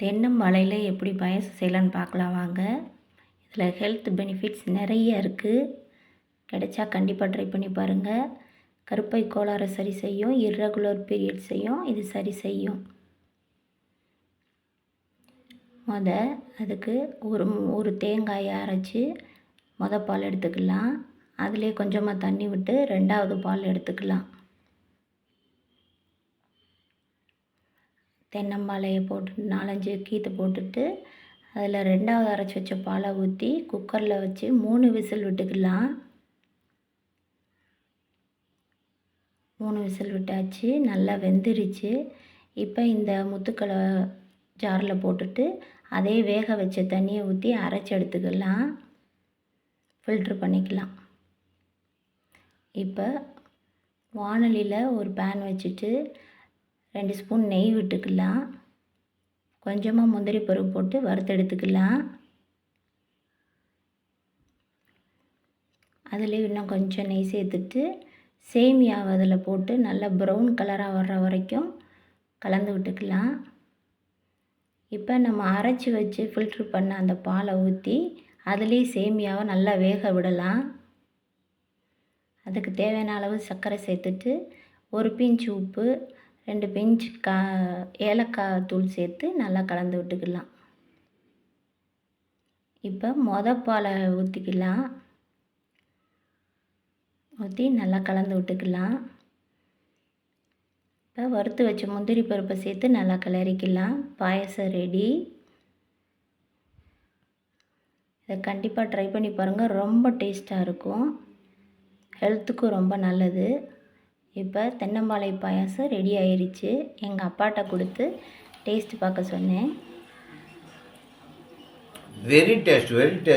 தென்னம் தென்னம்பாளையில் எப்படி பாயசம் செய்யலான்னு பார்க்கலாம் வாங்க. இதில் ஹெல்த் பெனிஃபிட்ஸ் நிறைய இருக்குது கிடைச்சா கண்டிப்பாக ட்ரை பண்ணி பாருங்கள் கருப்பை கோளாறை சரி செய்யும். இர்ரெகுலர் பீரியட்ஸையும் இது சரி செய்யும். மொத அதுக்கு ஒரு ஒரு தேங்காயை அரைச்சி முத பால் எடுத்துக்கலாம். அதிலே கொஞ்சமாக தண்ணி விட்டு ரெண்டாவது பால் எடுத்துக்கலாம். தென்னம்பாளையை போட்டு நாலஞ்சு கீற்று போட்டுட்டு அதில் ரெண்டாவது அரைச்சி வச்ச பாலை ஊற்றி குக்கரில் வச்சு மூணு விசில் விட்டுக்கலாம். மூணு விசில் விட்டாச்சு நல்லா வெந்துருச்சு. இப்போ இந்த முத்துக்களை ஜாரில் போட்டுட்டு அதே வேக வச்ச தண்ணியை ஊற்றி அரைச்சி எடுத்துக்கலாம். ஃபில்ட்ரு பண்ணிக்கலாம். இப்போ வானலியில் ஒரு பேன் வச்சுட்டு ரெண்டு ஸ்பூன் நெய் விட்டுக்கலாம். கொஞ்சமாக முந்திரி பருப்பு போட்டு வறுத்தெடுத்துக்கலாம் அதுலேயும் இன்னும் கொஞ்சம் நெய் சேர்த்துட்டு சேமியாவை அதில் போட்டு நல்லா ப்ரௌன் கலராக வர்ற வரைக்கும் கலந்து விட்டுக்கலாம். இப்போ நம்ம அரைச்சி வச்சு ஃபில்ட்ரு பண்ண அந்த பாலை ஊற்றி அதுலேயே சேமியாவை நல்லா வேக விடலாம். அதுக்கு தேவையான அளவு சர்க்கரை சேர்த்துட்டு ஒரு பிஞ்சு உப்பு ரெண்டு பிஞ்ச் கா ஏலக்காய் தூள் சேர்த்து நல்லா கலந்து விட்டுக்கலாம். இப்போ மொத பாலை ஊற்றிக்கலாம் ஊற்றி நல்லா கலந்து விட்டுக்கலாம். இப்போ வறுத்து வச்ச முந்திரி பருப்பை சேர்த்து நல்லா கிளறிக்கலாம். பாயசம் ரெடி. இதை கண்டிப்பாக ட்ரை பண்ணி பாருங்கள் ரொம்ப டேஸ்ட்டாக இருக்கும். ஹெல்த்துக்கும் ரொம்ப நல்லது. இப்போ தென்னம்பாளை பாயாசம் ரெடி ஆயிடுச்சு எங்கள் அப்பாட்ட கொடுத்து டேஸ்ட் பார்க்க சொன்னேன். Very taste very taste